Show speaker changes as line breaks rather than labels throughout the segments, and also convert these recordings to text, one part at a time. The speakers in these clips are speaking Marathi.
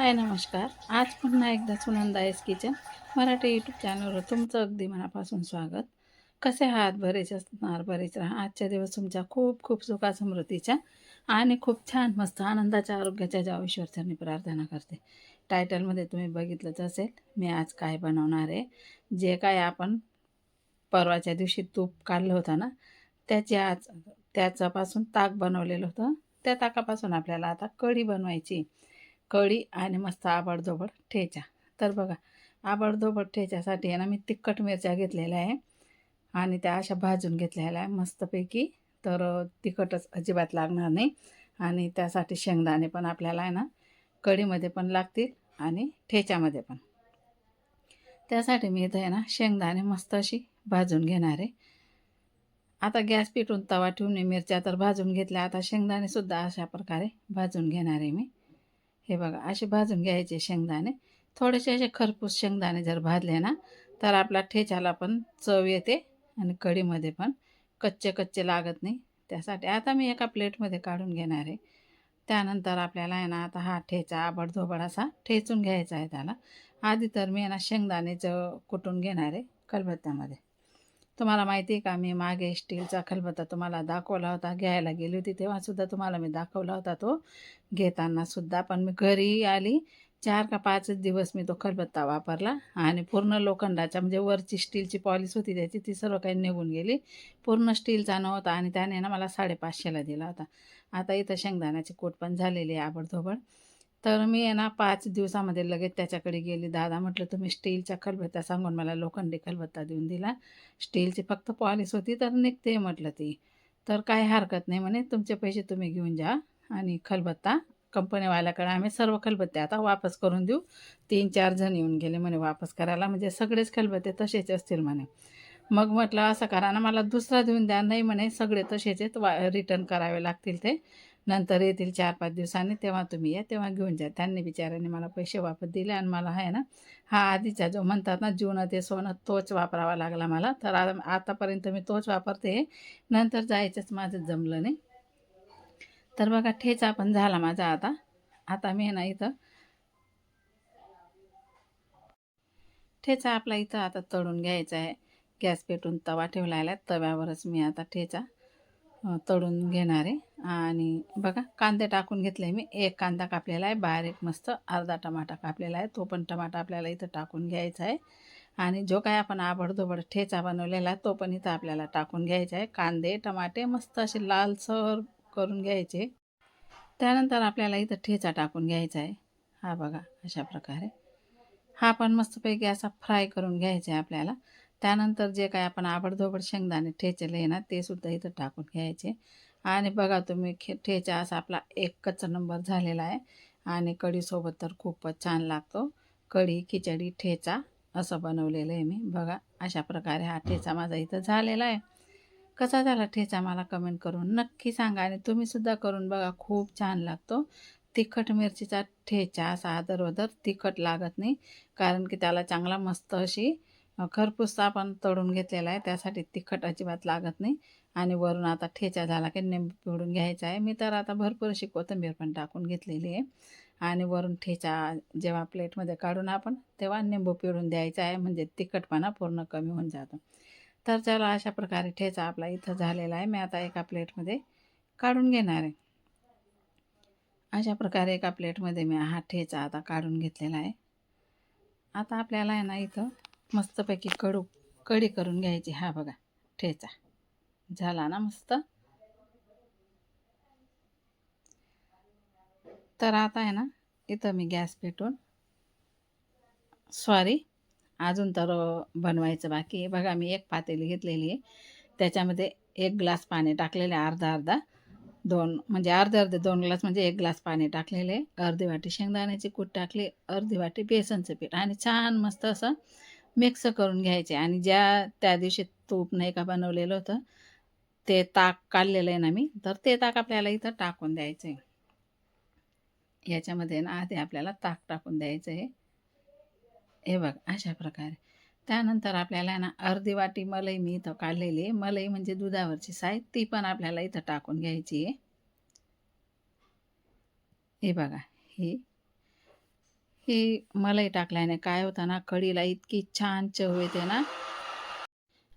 हाय नमस्कार. आज पुन्हा एकदा Sunanda S kitchen Marathi YouTube चॅनलवर तुमचं अगदी मनापासून स्वागत. कसे आहात? बरेच असणार बरेच राहा. आजच्या दिवस तुमच्या खूप खूप सुखा समृद्धीच्या आणि खूप छान मस्त आनंदाच्या आरोग्याच्या ज्या ईश्वरचरणी प्रार्थना करते. टायटलमध्ये तुम्ही बघितलंच असेल मी आज काय बनवणार आहे? जे काय आपण परवाच्या दिवशी तूप काढलं होतं ना त्याची आज त्याच्यापासून ताक बनवलेलं होतं. त्या ताकापासून आपल्याला आता कढी बनवायची. कढी आणि मस्त आबडधोबड ठेचा. तर बघा आबडधोबड ठेच्यासाठी आहे ना मी तिखट मिरच्या घेतलेल्या आहे आणि त्या अशा भाजून घेतलेल्या आहे मस्तपैकी. तर तिखटच अजिबात लागणार नाही आणि त्यासाठी शेंगदाणे पण आपल्याला आहे ना कढीमध्ये पण लागतील आणि ठेच्यामध्ये पण. त्यासाठी मी इथं आहे ना शेंगदाणे मस्त अशी भाजून घेणार आहे. आता गॅस पेटून तवा ठेवून मिरच्या तर भाजून घेतल्या आता शेंगदाणेसुद्धा अशा प्रकारे भाजून घेणार आहे मी. हे बघा असे भाजून घ्यायचे शेंगदाणे. थोडेसे असे खरपूस शेंगदाणे जर भाजले ना तर आपला ठेच्याला पण चव येते आणि कढीमध्ये पण. कच्चे कच्चे लागत नाही. त्यासाठी आता मी एका प्लेटमध्ये काढून घेणार आहे. त्यानंतर आपल्याला आहे ना आता हा ठेचा आबडधोबड असा ठेचून घ्यायचा आहे त्याला. आधी तर मी आहे ना शेंगदाणेचं कुटून घेणार आहे कलबत्त्यामध्ये. तुम्हाला माहिती आहे का? मी मागे स्टीलचा खलबत्ता तुम्हाला दाखवला होता घ्यायला गेली होती तेव्हासुद्धा तुम्हाला मी दाखवला होता तो घेतानासुद्धा पण मी घरी आली चार का पाचच दिवस मी तो खलबत्ता वापरला आणि पूर्ण लोखंडाच्या म्हणजे वरची स्टीलची पॉलिश होती त्याची ती सर्व काही निघून गेली. पूर्ण स्टीलचा नव्हता आणि त्याने ना मला साडेपाचशेला दिला होता. आता इथं शेंगदाण्याची कोट पण झालेली आहे आबडधोबड. तर मी आहे ना पाच दिवसामध्ये लगेच त्याच्याकडे गेली. दादा म्हटलं तुम्ही स्टीलच्या खलबत्त्या सांगून मला लोखंडी खलबत्ता देऊन दिला. स्टीलची फक्त पॉलिश होती तर निघते म्हटलं ती. तर काय हरकत नाही म्हणे तुमचे पैसे तुम्ही घेऊन जा आणि खलबत्ता कंपनीवाल्याकडे आम्ही सर्व खलबत्ते आता वापस करून देऊ. तीन चार जण येऊन गेले म्हणे वापस करायला म्हणजे सगळेच खलबत्ते तसेच असतील म्हणे. मग म्हटलं असं करा ना मला दुसरा देऊन द्या. नाही म्हणे सगळे तसेच वा रिटर्न करावे लागतील ते. नंतर येतील चार पाच दिवसांनी तेव्हा तुम्ही या तेव्हा घेऊन जा. त्यांनी बिचाऱ्याने मला पैसे वापस दिले आणि मला आहे ना हा आधीचा जो म्हणतात ना जुनं ते सोनं तोच वापरावा लागला मला. तर आतापर्यंत मी तोच वापरते. नंतर जायचंच माझं जमलं नाही. तर बघा ठेचा पण झाला माझा आता. आता मी आहे ना इथं. ठेचा आपला इथं आता तळून घ्यायचा आहे. गॅस पेटून तवा ठेवला आहे. तव्यावरच मी आता ठेचा. तळून घेणार आहे. आणि बघा कांदे टाकून घेतले मी. एक कांदा कापलेला आहे बारीक मस्त अर्धा टमाटा कापलेला आहे. तो पण टमाटा आपल्याला इथं टाकून घ्यायचा आहे. आणि जो काय आपण आबडधोबड ठेचा बनवलेला आहे तो पण इथं आपल्याला टाकून घ्यायचा आहे. कांदे टमाटे मस्त असे लालसर करून घ्यायचे. त्यानंतर आपल्याला इथं ठेचा टाकून घ्यायचा आहे. हा बघा अशा प्रकारे. हा पण मस्तपैकी असा फ्राय करून घ्यायचा आहे आपल्याला. त्यानंतर जे काय आपण आबडधोबड शेंगदाणे ठेचेले आहे ना ते सुद्धा इथं टाकून घ्यायचे. आणि बघा तुम्ही खे ठेचा असा आपला एकच नंबर झालेला आहे. आणि कढीसोबत तर खूपच छान लागतो. कढी खिचडी ठेचा असं बनवलेलं आहे मी. बघा अशा प्रकारे हा ठेचा माझा इथं झालेला आहे. कसा झाला ठेचा मला कमेंट करून नक्की सांगा आणि तुम्हीसुद्धा करून बघा खूप छान लागतो. तिखट मिरचीचा ठेचा असा आदरवदर तिखट लागत नाही कारण की त्याला चांगला मस्त अशी खरपूस आपण तळून घेतलेला आहे. त्यासाठी तिखट अजिबात लागत नाही. आणि वरून आता ठेचा झाला की निंबू पिळून घ्यायचा आहे. मी तर आता भरपूर अशी कोथिंबीर पण टाकून घेतलेली आहे. आणि वरून ठेचा जेव्हा प्लेटमध्ये काढून आपण तेव्हा निंबू पिळून द्यायचा आहे. म्हणजे तिखटपणा पूर्ण कमी होऊन जातो. तर चला अशा प्रकारे ठेचा आपला इथं झालेला आहे. मी आता एका प्लेटमध्ये काढून घेणार आहे. अशा प्रकारे एका प्लेटमध्ये मी हा ठेचा आता काढून घेतलेला आहे. आता आपल्याला आहे ना इथं मस्तपैकी कडू कढी करून घ्यायची. हा बघा ठेचा. झाला ना मस्त. तर आता आहे ना इथं मी गॅस पेटून सॉरी अजून तर बनवायचं बाकी आहे. बघा मी एक पातेली घेतलेली आहे. त्याच्यामध्ये एक ग्लास पाणी टाकलेले अर्धा अर्धा. दोन म्हणजे अर्धे अर्धे दोन ग्लास म्हणजे एक ग्लास पाणी टाकलेले अर्धी वाटी शेंगदाण्याची कूट टाकली अर्धी वाटी बेसनचं पीठ आणि छान मस्त असं मिक्स करून घ्यायचे. आणि ज्या त्या दिवशी तूप नाही का बनवलेलं होतं ते ताक काढलेलं आहे ना मी तर ते ताक आपल्याला इथं टाकून द्यायचं आहे. याच्यामध्ये ना आधी आपल्याला ताक टाकून द्यायचं आहे. हे बघ अशा प्रकारे. त्यानंतर आपल्याला ना अर्धी वाटी मलई मी इथं काढलेली आहे. मलई म्हणजे दुधावरची साय ती पण आपल्याला इथं टाकून घ्यायची आहे. हे बघा ही ही मलाई टाकल्याने काय होतं ना कढीला इतकी छान चव येते ना.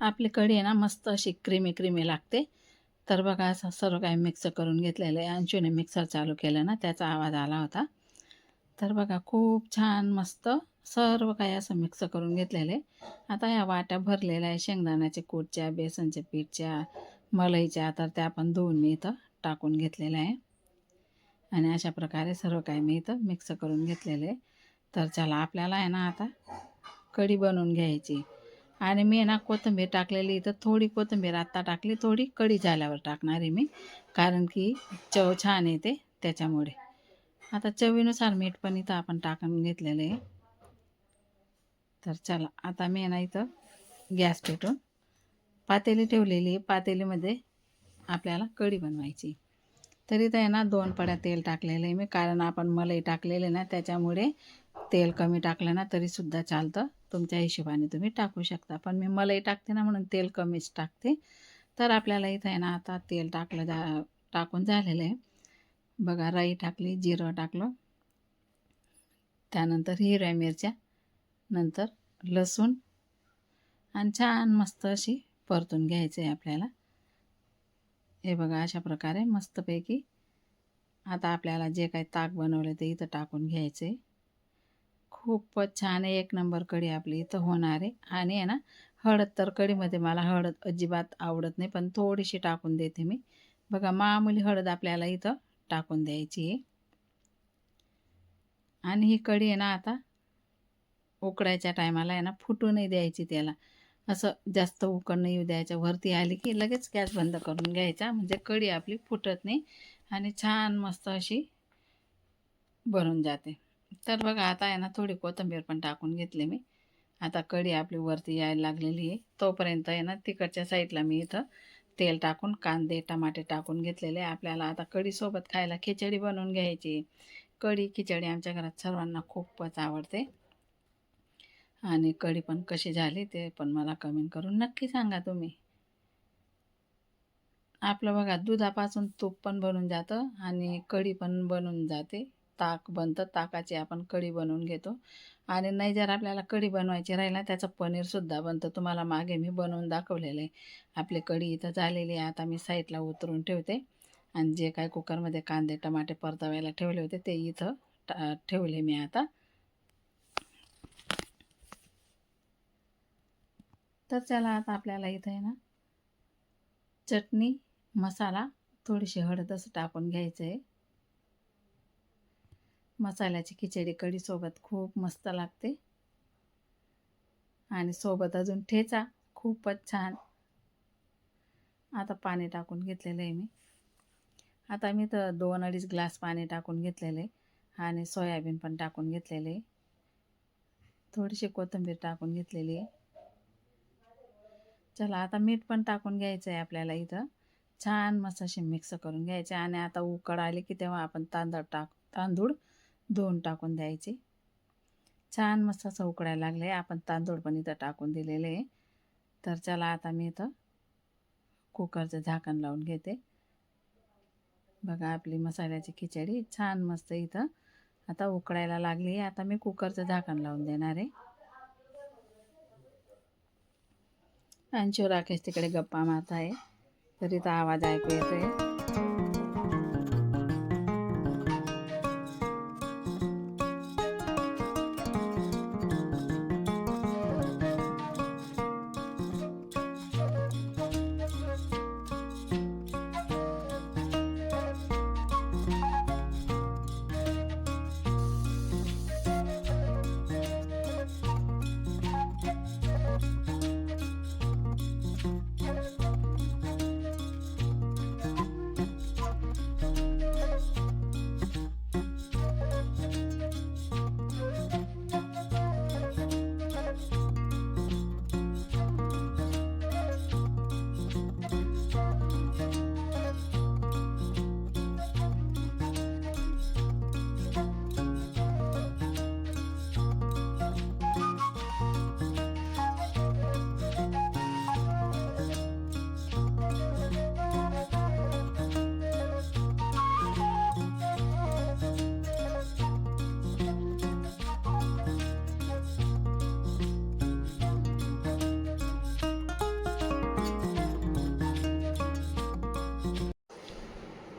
आपली कढी आहे ना मस्त अशी क्रीमी क्रीमी लागते. तर बघा असं सर्व काही मिक्स करून घेतलेलं आहे. अंशूने मिक्सर चालू केलं ना त्याचा आवाज आला होता. तर बघा खूप छान मस्त सर्व काही असं मिक्स करून घेतलेलं आहे. आता या वाट्या भरलेल्या आहे शेंगदाण्याच्या कूटच्या बेसनच्या पीठच्या मलईच्या तर त्या पण धुवून मी इथं टाकून घेतलेल्या आहे. आणि अशा प्रकारे सर्व काही मी इथं मिक्स करून घेतलेलं आहे. तर चला आपल्याला आहे ना आता कढी बनवून घ्यायची. आणि मी ना कोथिंबीर टाकलेली इथं थोडी कोथिंबीर आत्ता टाकली थोडी कढी झाल्यावर टाकणार आहे मी कारण की चव छान येते त्याच्यामुळे. आता चवीनुसार मीठ पण इथं आपण टाकून घेतलेलं आहे. तर चला आता मी ना इथं गॅस पेटून पातेली ठेवलेली आहे. पातेलीमध्ये आपल्याला कढी बनवायची. तरी तर आहे ना दोन पड्या तेल टाकलेलं आहे मी कारण आपण मलाई टाकलेले ना त्याच्यामुळे तेल कमी टाकलं ना तरीसुद्धा चालतं. तुमच्या हिशोबाने तुम्ही टाकू शकता. पण मी मलाई टाकते ना म्हणून तेल कमीच टाकते. तर आपल्याला इथं आहे ना आता तेल टाकलं जा टाकून झालेलं आहे. बघा राई टाकली जिरं टाकलं. त्यानंतर हिरव्या मिरच्या नंतर लसूण आणि छान मस्त अशी परतून घ्यायचं आहे आपल्याला. हे बघा अशा प्रकारे मस्तपैकी आता आपल्याला जे काही ताक बनवलं ते इथं टाकून घ्यायचं. आहे खूपच छान आहे. एक नंबर कढी आपली इथं होणार आहे. आणि आहे ना हळद तर कढीमध्ये मला हळद अजिबात आवडत नाही पण थोडीशी टाकून देते मी. बघा मामूली हळद आपल्याला इथं टाकून द्यायची आहे. आणि ही कढी आहे ना आता उकडायच्या टायमाला आहे ना फुटू नाही द्यायची त्याला. असं जास्त उकड नाही येऊ द्यायचं वरती आली की लगेच गॅस बंद करून घ्यायचा. म्हणजे कढी आपली फुटत नाही आणि छान मस्त अशी बनून जाते. तर बघा आता आहे ना थोडी कोथिंबीर पण टाकून घेतली मी. आता कढी आपली वरती यायला लागलेली आहे. तोपर्यंत आहे ना तिकडच्या साईडला मी इथं तेल टाकून कांदे टमाटे टाकून घेतलेले आपल्याला आता कढीसोबत खायला खिचडी बनवून घ्यायची. कढी खिचडी आमच्या घरात सर्वांना खूपच आवडते. आणि कढी पण कशी झाली ते पण मला कमेंट करून नक्की सांगा तुम्ही. आपलं बघा दुधापासून तूप पण बनून जातं आणि कढी पण बनून जाते. ताक बनतं ताकाची आपण कढी बनवून घेतो. आणि नाही जर आपल्याला कढी बनवायची राहील ना त्याचं पनीरसुद्धा बनतं. तुम्हाला मागे मी बनवून दाखवलेलं. आहे आपली कढी इथं झालेली आहे. आता मी साईडला उतरून ठेवते. आणि जे काय कुकरमध्ये कांदे टमाटे परतावायला ठेवले होते ते इथं ठेवले मी आता. तर चला आता आपल्याला इथं आहे ना चटणी मसाला थोडीशी हळद असं टाकून घ्यायचं आहे मसाल्याची खिचडी कढीसोबत खूप मस्त लागते. आणि सोबत अजून ठेचा खूपच छान. आता पाणी टाकून घेतलेलं आहे मी. आता मी तर दोन अडीच ग्लास पाणी टाकून घेतलेलं आहे आणि सोयाबीन पण टाकून घेतलेले आहे. थोडीशी कोथिंबीर टाकून घेतलेली आहे. चला आता मीठ पण टाकून घ्यायचं आहे आपल्याला इथं. छान मस्त असे मिक्स करून घ्यायचे आणि आता उकड आली की तेव्हा आपण तांदूळ टाक तांदूळ दोन टाकून द्यायचे. छान मस्त असं उकडायला लागले आपण तांदूळ पण इथं टाकून दिलेले आहे. तर चला आता मी इथं कुकरचं झाकण लावून घेते. बघा आपली मसाल्याची खिचडी छान मस्त इथं आता उकडायला लागली आहे. आता मी कुकरचं झाकण लावून देणार आहे. अंशू राकेश तिकडे गप्पा मारत आहे. तर इथं आवाज ऐकू येतोय.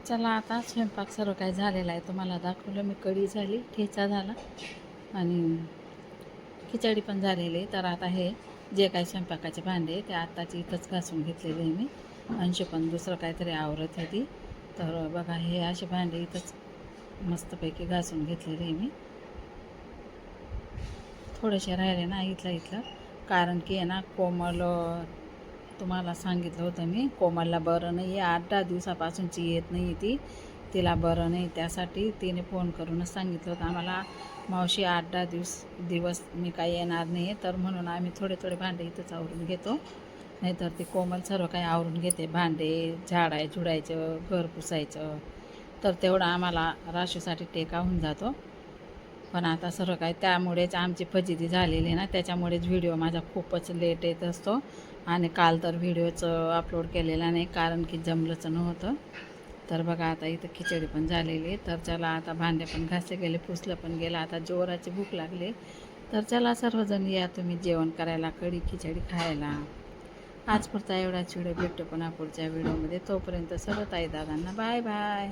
चला आता स्वयंपाक सर्व काय झालेला आहे. तुम्हाला दाखवलं मी कढी झाली ठेचा झाला आणि खिचडी पण झालेली आहे. तर आता हे जे काही स्वयंपाकाचे भांडे ते आत्ताची इथंच घासून घेतलेले आहे मी. अंश पण दुसरं काहीतरी आवरत होती तर बघा हे असे भांडे इथंच मस्तपैकी घासून घेतलेले आहे मी. थोडेसे राहिले ना इथलं इथलं. कारण की आहे ना कोमल तुम्हाला सांगितलं होतं मी कोमलला बरं नाही आहे आठ दहा दिवसापासूनची येत नाही ती. तिला बरं नाही त्यासाठी तिने फोन करूनच सांगितलं होतं आम्हाला मावशी आठ दहा दिवस दिवस मी काही येणार नाही तर म्हणून आम्ही थोडे थोडे भांडे इथंच आवरून घेतो. नाहीतर ती कोमल सर्व काही आवरून घेते भांडे झाडाय झुडायचं घर पुसायचं. तर तेवढं आम्हाला राशीसाठी टेका होऊन जातो. पण आता सर्व काय त्यामुळेच आमची फजिती झालेली आहे ना त्याच्यामुळेच व्हिडिओ माझा खूपच लेट येत असतो. आणि काल तर व्हिडिओचं अपलोड केलेला नाही कारण की जमलंच नव्हतं. तर बघा आता इथं खिचडी पण झालेली आहे. तर चला आता भांडे पण घासले गेले पुसलं पण गेलं. आता जोराची भूक लागली. तर चला सर्वजण या तुम्ही जेवण करायला कढी खिचडी खायला. आज पुरता एवढाच व्हिडिओ भेटतो पण पुढच्या व्हिडिओमध्ये. तोपर्यंत सर्व ताई दादांना बाय. बाय